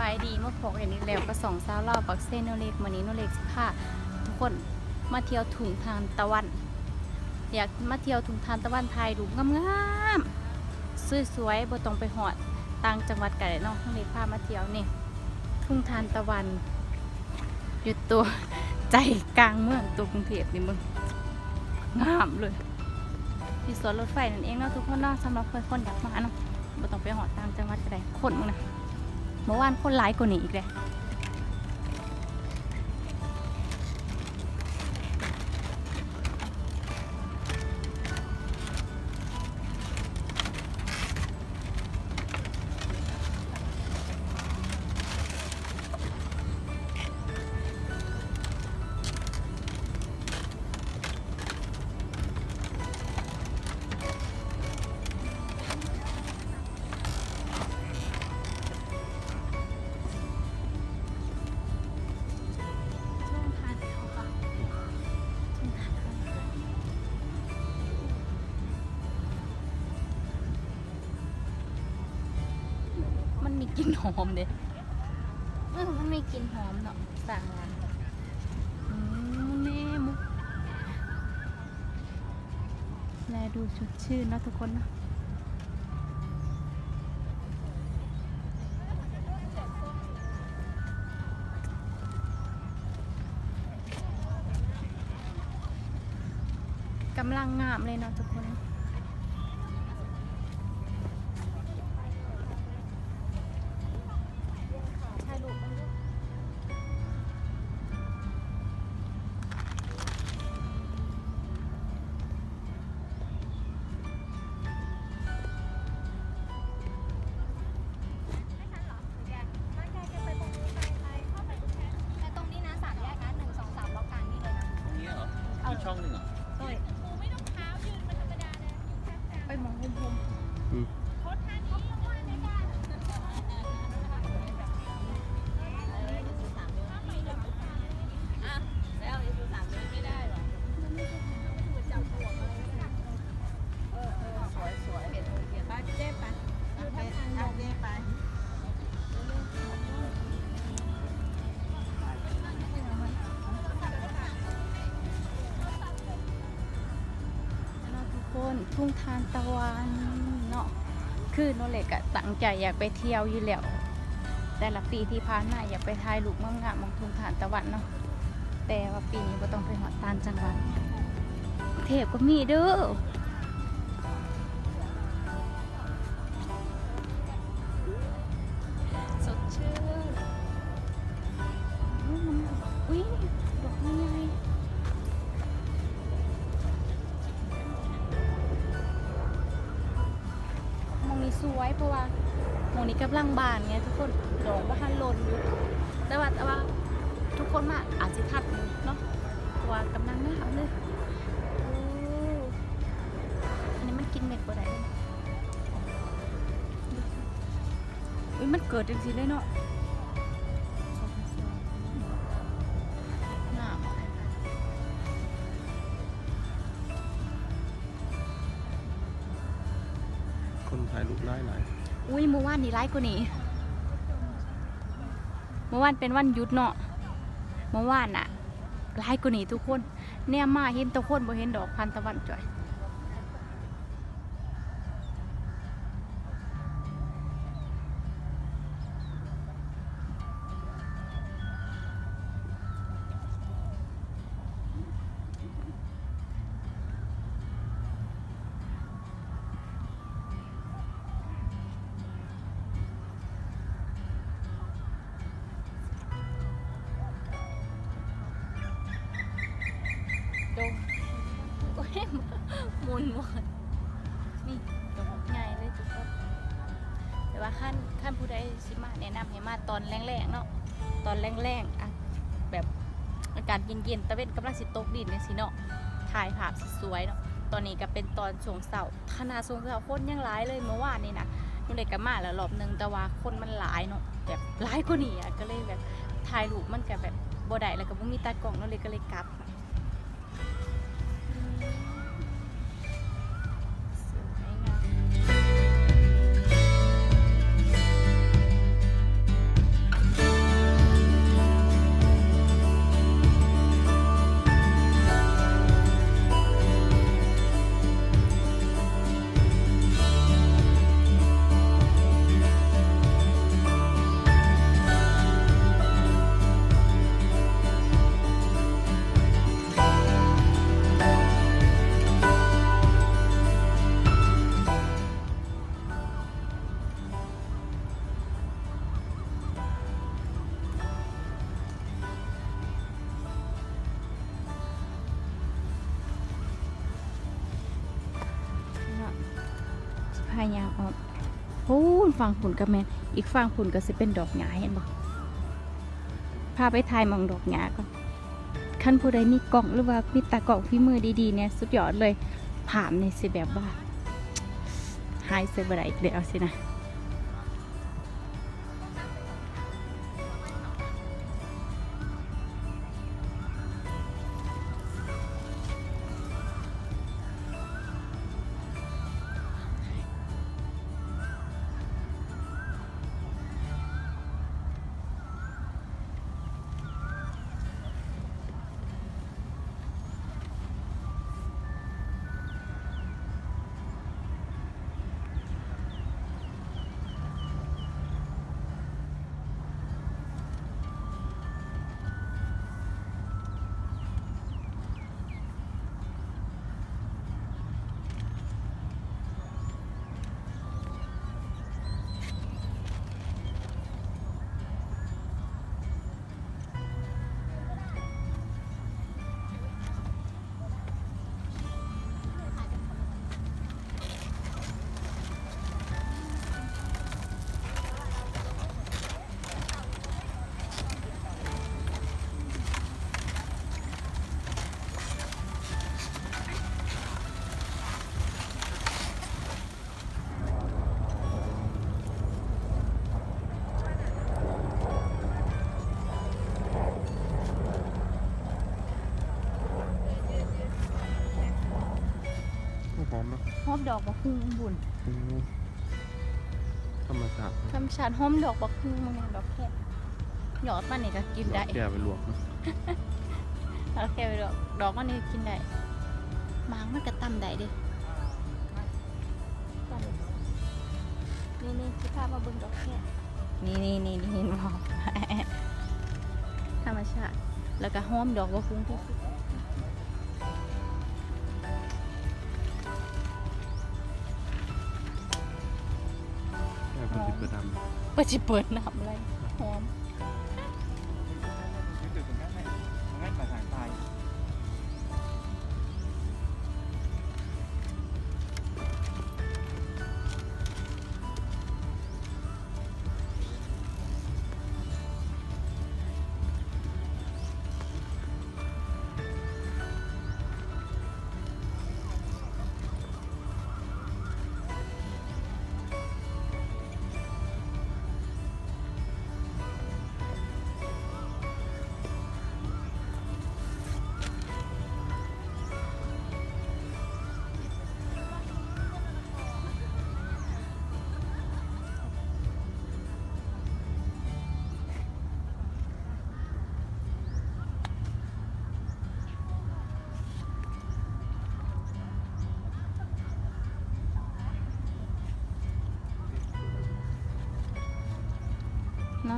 บายดีเมื่อพกเห็นอีกแล้วก็สองสาวเล่าปักเซโนเล็กวันนี้โนเล็กสิพาทุกคนมาเที่ยวถุงทานตะวัน อยากมาเที่ยวถุงทานตะวันไทยดูงามๆสวยๆบ่ต้องไปหอดต่างจังหวัดกันเลยเนาะโนเล็กพามาเที่ยวนี่ทุ่งทานตะวันอยู่ตัวใจกลางเมืองตัวกรุงเทพนี่มึงงามเลยที่สวนรถไฟนั่นเองเนาะทุกคนเนาะสำหรับคนอยากมาเนาะบ่ต้องไปหอดต่างจังหวัดก็ได้คนมึงนะ มื่อวานคนร้ายกว่านี้อีกเลย กลิ่นหอมเด้เออมันมีกลิ่นหอมเนาะสั่งร้านอืมแน่มุกแลดูสดชื่นเนาะทุกคนเนาะกำลังงามเลยเนาะทุก นทุ่งทานตะวันเนาะคือโนเล็กอะตั้งใจอยากไปเที่ยวอยู่แล้วแต่ละปีที่ผ่านมาอยากไปถ่ายรูปงามมองทุ่งทานตะวันเนาะแต่ว่าปีนี้ก็ต้องไปหอดตานจังหวัดเทพก็มีเด้อ กำลังบานไงทุกคนดอกว่าฮันลนอยู่แต่ว่าแต่ว่าทุกคนมาอาจจะทัดเนาะเพราะว่ากำลังหนาวเลยอ้อันนี้มันกินเม็ดบ่ได้เอุ้ยมันเกิดจริงๆเลยเนาะ วานนี่ร้ายกว่านี้เมื่อวานเป็นวันหยุดเนาะเมื่อวานอะร้ายกว่านี้ทุกคน เนี่ยมาเห็นตะคนบ่เห็นดอกพันตะวันจ่อย ตอนแรงๆเนาะตอนแรงๆอะแบบอากาศเย็นๆตะเวนกำลังสิตกดินเนี่ยสิเนาะถ่ายภาพสวยเนาะตอนนี้ก็เป็นตอนช่วงเสาร์ขนาดช่วงเสาร์คนยังหลายเลยเมื่อวานนี่นะนุ่นเด็กก็มาแล้วรอบหนึงแต่ว่าคนมันหลายเนาะแบบหลายกว่านี้อะก็เลยแบบถ่ายรูปมันก็แบบบ่ได้แล้วก็บ่มีตากล้องนั่นเลยก็เลยกลับ พายาออกโอ้ฟังผุนกระแมนอีกฟังผุนก็สิเป็นดอกหญ้าเห็นบอกพาไปทายมองดอกหญ้าก่อนขั้นผู้ใดมีกล่องหรือว่ามีตากล่องพี่มือดีๆเนี่ยสุดยอดเลยผ่านในสิแบบว่าหายเสียบไรเดี๋ยวสินะ มเนอะหอมดอกบักฮุ่งบุญโอ้ธรรมชาติธรรมชาติหอมดอกบักฮุ่งมันดอกแค่หยอดมันนี่ก็กินได้แก่ไปลวกเนอะแล้วแค่ไปดอกดอกมันนี่กินได้หมางมันก็ตำได้เดินี่นี่ที่พามาเบิ่งดอกแค่นี่นี่นี่นี่เห็นบ่ธรรมชาติแล้วก็หอมดอกบักฮุ่งที่สุด ก็จิเปิดน้ำอะไรหอม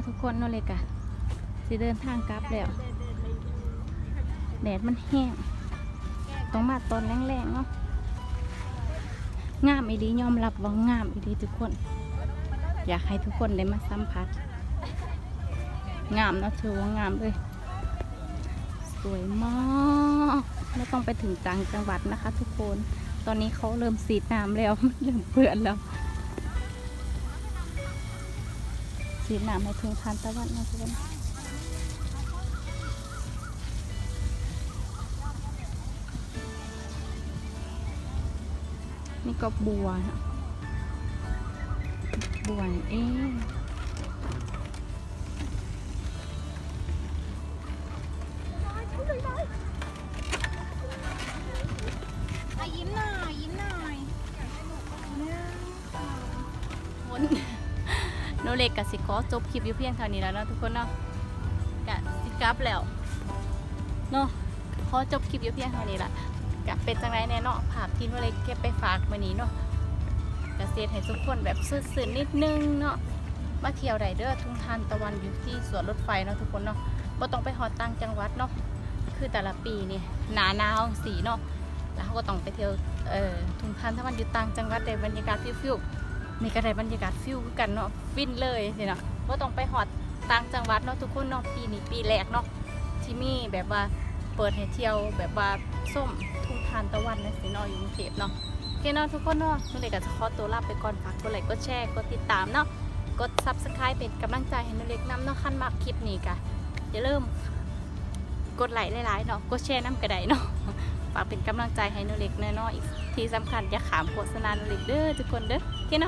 ทุกคนเนาะเลยกะสิเดินทางกลับแล้วแดดมันแห้งต้องมาตอนแรงๆเนาะงามอีดียอมรับว่างามอีดีทุกคน อยากให้ทุกคนได้มาสัมผัสงามนะถือว่างามเลย สวยมากไม่ต้องไปถึงต่างจังหวัดนะคะ ทุกคน ตอนนี้เขาเริ่มสีดน้ำแล้วมันเริ่มเปื้อนแล้ว สีน้ำให้ถึงทานตะวันนะทุกคนนี่ก็บัวนะบัวเองยิ้มหน่อย ยิ้มหน่อยวนโนเล็กกับสิขอจบคลิปอยู่เพียงเท่านี้แล้วเนาะทุกคนเนาะกะสิกลับแล้วเนาะขอจบคลิปอยู่เพียงเท่านี้ละกะเป็นจังไรแน่เนาะภาพที่โนเล็กเก็บไปฝากมื้อนี้เนาะกะเสียให้ทุกคนแบบซื่อๆนิดนึงเนาะมาเที่ยวไดเดอร์ทุ่งทานตะวันอยู่ที่สวนรถไฟเนาะทุกคนเนาะบ่ต้องไปฮอดต่างจังหวัดเนาะคือแต่ละปีนี่หนาหนาวสีเนาะแล้วเขาก็ต้องไปเที่ยวเอ่อทุ่งทานตะวันอยู่ต่างจังหวัดได้บรรยากาศฟิวๆ นี่ก็ได้บรรยากาศฟิลกันเนาะฟินเลยสิเนาะว่าต้องไปหอดต่างจังหวัดเนาะทุกคนเนาะปีนี้ปีแรกเนาะที่มีแบบว่าเปิดให้เที่ยวแบบว่าส้มทุ่งทานตะวันนะสิเนาะอยู่กรุงเทพเนาะเคเนาะทุกคนเนาะนุเล็กก็จะขอตัวลาไปก่อนฝากกดไลค์กดแชร์กดติดตามเนาะกด subscribe เป็นกำลังใจให้นุเล็กนำเนาะขั้นมากคลิปนี้กะอย่าลืมกดไลค์หลายๆเนาะกดแชร์น้ำกระไดเนาะฝากเป็นกำลังใจให้นุเล็กเนาะอีกที่สำคัญอย่าขามโฆษณานุเล็กเด้อทุกคนเด้อ โอ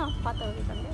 เ